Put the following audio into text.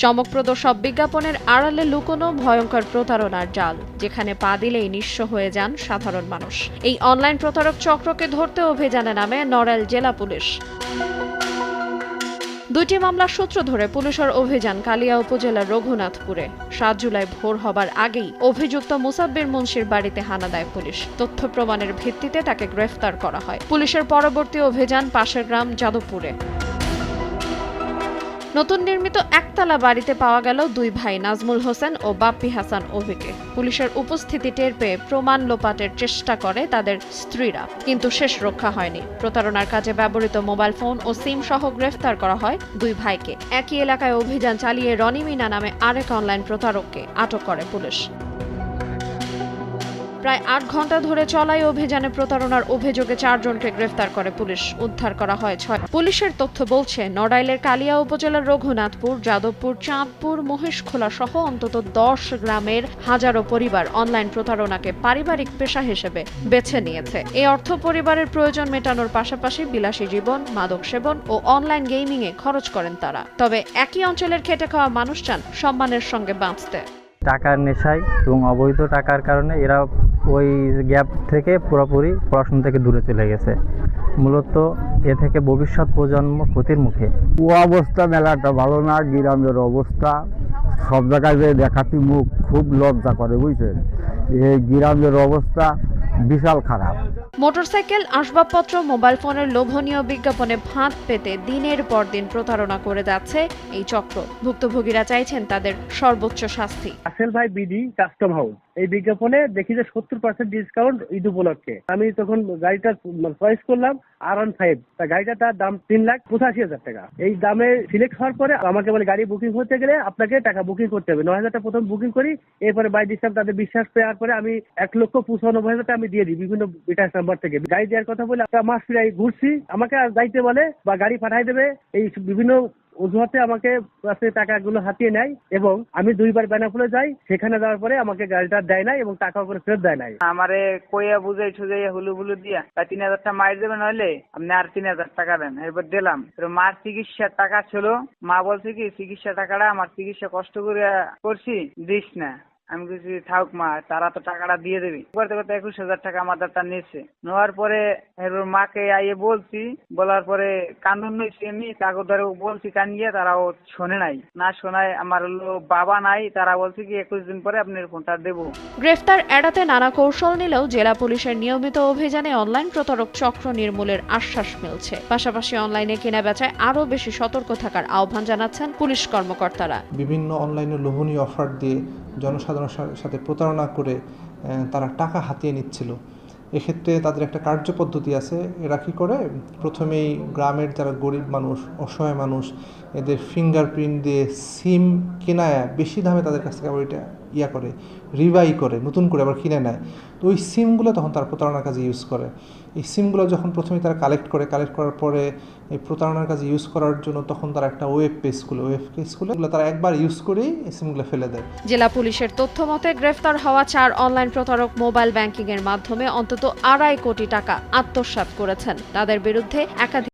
চমকপ্রদ সব বিজ্ঞাপনের আড়ালে লুকোনো ভয়ঙ্কর প্রতারণার জাল, যেখানে পা দিলেই নিঃস্ব হয়ে যান সাধারণ মানুষ। এই অনলাইন প্রতারক চক্রকে ধরতে অভিযানে নামে নড়াইল জেলা পুলিশ। দুটি মামলার সূত্র ধরে পুলিশের অভিযান কালিয়া উপজেলার রঘুনাথপুরে। সাত জুলাই ভোর হবার আগেই অভিযুক্ত মুসাব্বির মুন্সির বাড়িতে হানা দেয় পুলিশ। তথ্য প্রমাণের ভিত্তিতে তাকে গ্রেফতার করা হয়। পুলিশের পরবর্তী অভিযান পাশের গ্রাম যাদবপুরে। নতুন নির্মিত একতলা বাড়িতে পাওয়া গেল দুই ভাই, নাজমুল হোসেন ও বাপ্পি হাসান অভিকে। পুলিশের উপস্থিতি টের পেয়ে প্রমাণ লোপাটের চেষ্টা করে তাদের স্ত্রীরা, কিন্তু শেষ রক্ষা হয়নি। প্রতারণার কাজে ব্যবহৃত মোবাইল ফোন ও সিম সহ গ্রেফতার করা হয় দুই ভাইকে। একই এলাকায় অভিযান চালিয়ে রনি মিনা নামে আরেক অনলাইন প্রতারককে আটক করে পুলিশ। প্রায় আট ঘণ্টা ধরে চলাই অভিযানে প্রতারণার অভিযোগে চারজনকে গ্রেফতার করে পুলিশ। উদ্ধার করা হয় ছয়। পুলিশের তথ্য বলছে, নড়াইলের কালিয়া উপজেলার রঘুনাথপুর, যাদবপুর, চাঁদপুর, মহেশখোলা সহ অন্তত দশ গ্রামের হাজারো পরিবার অনলাইন প্রতারণাকে পারিবারিক পেশা হিসেবে বেছে নিয়েছে। এই অর্থ পরিবারের প্রয়োজন মেটানোর পাশাপাশি বিলাসী জীবন, মাদক সেবন ও অনলাইন গেমিংয়ে খরচ করেন তারা। তবে একই অঞ্চলের খেটে খাওয়া মানুষ চান সম্মানের সঙ্গে বাঁচতে। টাকার নেশায় এবং অবৈধ টাকার কারণে এরা ওই গ্যাপ থেকে পুরোপুরি পড়াশোনা থেকে দূরে চলে গেছে। মূলত এ থেকে ভবিষ্যৎ প্রজন্ম ক্ষতির মুখে। ও অবস্থা মেলাটা ভালো না গ্রামের অবস্থা। সব জায়গায় যে দেখাতি মুখ খুব লজ্জা করে বুঝছেন? এই গ্রামের অবস্থা বিশাল খারাপ। মোটরসাইকেল আসবাবপত্র মোবাইল ফোনের লোভনীয় বিজ্ঞাপনে ফাঁদ পেতে দিনের পর দিন প্রতারণা করে যাচ্ছে এই চক্র। ভুক্তভোগীরা চাইছেন তাদের সর্বোচ্চ শাস্তি। আসেল ভাই বিডি কাস্টম হাউস। এই বিজ্ঞাপনে দেখি যে সত্তর পার্সেন্ট ডিসকাউন্ট ঈদ উপলক্ষে। আমি তখন গাড়িটা চয়েস করলাম আর ওয়ান ফাইভ তা গাড়িটা তার দাম তিন লাখ পঁচাশি হাজার টাকা। এই দামে সিলেক্ট হওয়ার পরে আমাকে বলে, গাড়ি বুকিং করতে গেলে আপনাকে টাকা বুকিং করতে হবে। নয় হাজারটা প্রথম বুকিং করি, এরপরে বাই ডিস্টার্ব তাদের বিশ্বাস পাওয়ার পরে আমি এক লক্ষ পঁচানব্বই হাজার টাকা আমি দিয়ে দিই বিভিন্ন বিকাশ নাম্বার থেকে। গাড়ি দেওয়ার কথা বলে একটা মাস ফিরাই, ঘুরছি। আমাকে আর যাইতে বলে বা গাড়ি পাঠাই দেবে। এই বিভিন্ন অজুহাতে আমাকে কাছে টাকাগুলো হাতিয়ে নেয় এবং আমি দুইবার বেনাফুলে যাই, সেখানে যাওয়ার পরে আমাকে গাড়িটা দেয় নাই এবং টাকা করে ফেরত দেয় নাই। আমারে কইয়া বুঝাই সুজাই হুলু বুলু দিয়া তিন হাজার টাকা মার দেবেন হলে আপনি আর তিন হাজার টাকা দেন। এরপর দিলাম। মার চিকিৎসার টাকা ছিল। মা বলছে কি, চিকিৎসা টাকাটা আমার চিকিৎসা কষ্ট করে করছি, দিস না। আমি কিছু থাক মা তারা তো টাকাটা দিয়ে দেবে। করতে করতে একুশ হাজার টাকা আমার দাদা নিয়েছে। নেওয়ার পরে এরপর মাকে আইয়ে বলছি বলার পরে কান্দন নইছি এমনি কাগজ ধরে বলছি কানিয়ে তারাও শোনে নাই। না শোনায় আমার হলো বাবা নাই তারা বলছে কি একুশ দিন পরে আপনার ফোনটা দেবো। গ্রেফতার এড়াতে নানা কৌশল নিলেও জেলা পুলিশের নিয়মিত অভিযানে অনলাইন প্রতারক চক্র নির্মূলের আশ্বাস মিলছে। পাশাপাশি অনলাইনে কেনা বেচায় আরও বেশি সতর্ক থাকার আহ্বান জানাচ্ছেন পুলিশ কর্মকর্তারা। বিভিন্ন অনলাইনে লোভনীয় অফার দিয়ে জনসাধারণের সাথে প্রতারণা করে তারা টাকা হাতিয়ে নিচ্ছিল। এক্ষেত্রে তাদের একটা কার্যপদ্ধতি আছে। এরা কী করে? প্রথমেই গ্রামের যারা গরিব মানুষ, অসহায় মানুষ, এদের ফিঙ্গারপ্রিন্ট দিয়ে সিম কেনায় বেশি দামে তাদের কাছ থেকে আবার এটা ইয়া করে রিভাই করে, নতুন করে আবার কিনে নেয়। তো ওই সিমগুলো তখন তারা প্রতারণার কাজে ইউজ করে। এই সিমগুলো যখন প্রথমে তারা কালেক্ট করে কালেক্ট করার পরে এই প্রতারণার কাজে ইউজ করার জন্য তখন তারা একটা ওয়েব পেজ খুলে ওয়েব পেজ খুলে এগুলো তারা একবার ইউজ করেই এই সিমগুলো ফেলে দেয়। জেলা পুলিশের তথ্য মতে গ্রেফতার হওয়া চার অনলাইন প্রতারক মোবাইল ব্যাংকিং এর মাধ্যমে অন্তত আড়াই কোটি টাকা আত্মসাৎ করেছেন। তাদের বিরুদ্ধে একাধিক